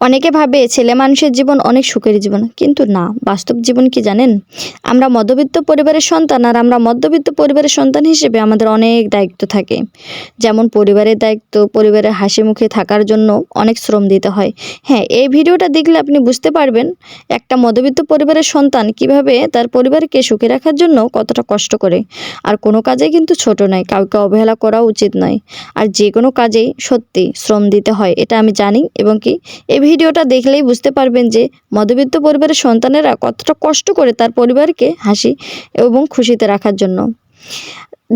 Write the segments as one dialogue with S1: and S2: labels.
S1: অনেকে ভাবে ছেলে মানুষের জীবন অনেক সুখের জীবন, কিন্তু না। বাস্তব জীবন কি জানেন? আমরা মধ্যবিত্ত পরিবারের সন্তান আর আমরা মধ্যবিত্ত পরিবারের সন্তান হিসেবে আমাদের অনেক দায়িত্ব থাকে। যেমন পরিবারের দায়িত্ব, পরিবারের হাসি মুখে থাকার জন্য অনেক শ্রম দিতে হয়। হ্যাঁ এই ভিডিওটা দেখলে আপনি বুঝতে পারবেন একটা মধ্যবিত্ত পরিবারের সন্তান কীভাবে তার পরিবারকে সুখে রাখার জন্য কতটা কষ্ট করে। আর কোনো কাজে কিন্তু ছোট নয়, কাউকে অবহেলা করা উচিত নয়। আর যে কোনো কাজেই সত্যি শ্রম দিতে হয়, এটা আমি জানি। এবং কি, এই ভিডিওটা দেখলেই বুঝতে পারবেন যে মধ্যবিত্ত পরিবারের সন্তানেরা কতটা কষ্ট করে তার পরিবারকে হাসি এবং খুশিতে রাখার জন্য।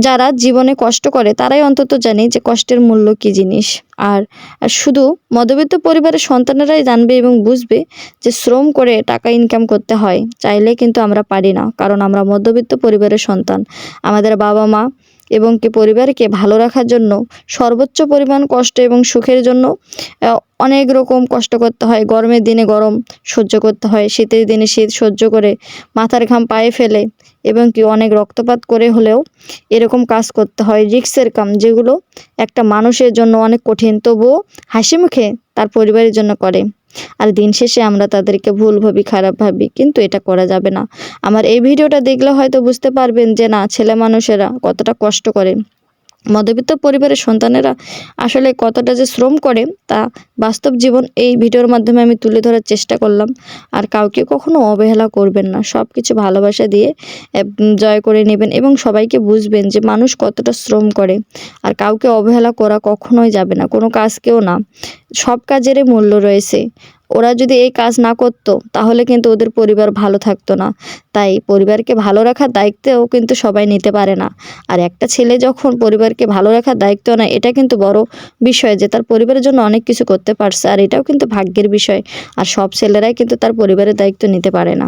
S1: যারা জীবনে কষ্ট করে, তারাই অন্তত জানে যে কষ্টের মূল্য কী জিনিস। আর শুধু মধ্যবিত্ত পরিবারের সন্তানেরাই জানবে এবং বুঝবে যে শ্রম করে টাকা ইনকাম করতে হয়, চাইলে কিন্তু আমরা পারি না। কারণ আমরা মধ্যবিত্ত পরিবারের সন্তান। আমাদের বাবা মা এবং কি পরিবারকে ভালো রাখার জন্য সর্বোচ্চ পরিমাণ কষ্ট এবং সুখের জন্য অনেক রকম কষ্ট করতে হয়। গরমের দিনে গরম সহ্য করতে হয়। শীতের দিনে শীত সহ্য করে মাথার ঘাম পায়ে ফেলে এবং কি অনেক রক্তপাত করে হলেও এরকম কাজ করতে হয়। রিক্সের কাম যেগুলো একটা মানুষের জন্য অনেক কঠিন। তবুও হাসি মুখে তার পরিবারের জন্য করে। আর দিন শেষে আমরা তাদেরকে ভুল ভাবি, খারাপ ভাবি, কিন্তু এটা করা যাবে না। আমার এই ভিডিওটা দেখলে হয়তো বুঝতে পারবেন যে না, ছেলে মানুষেরা কতটা কষ্ট করে। মধ্যবিত্ত পরিবারের সন্তানেরা আসলে কতটা যে শ্রম করে তা বাস্তব জীবন এই ভিডিওর মাধ্যমে আমি তুলে ধরার চেষ্টা করলাম। আর কাউকে কখনো অবহেলা করবেন না। সব কিছু ভালোবাসা দিয়ে জয় করে নেবেন এবং সবাইকে বুঝবেন যে মানুষ কতটা শ্রম করে। আর কাউকে অবহেলা করা কখনোই যাবে না। কোনো কাজকেও না। সব কাজেরই মূল্য রয়েছে। ওরা যদি এই কাজ না করতো, তাহলে কিন্তু ওদের পরিবার ভালো থাকতো না। তাই পরিবারকে ভালো রাখার দায়িত্বও কিন্তু সবাই নিতে পারে না। আর একটা ছেলে যখন পরিবারকে ভালো রাখার দায়িত্ব না এটা কিন্তু বড় বিষয় যে তার পরিবারের জন্য অনেক কিছু করতে পারছে, আর এটাও কিন্তু ভাগ্যের বিষয়। আর সব ছেলেরাই কিন্তু তার পরিবারের দায়িত্ব নিতে পারে না।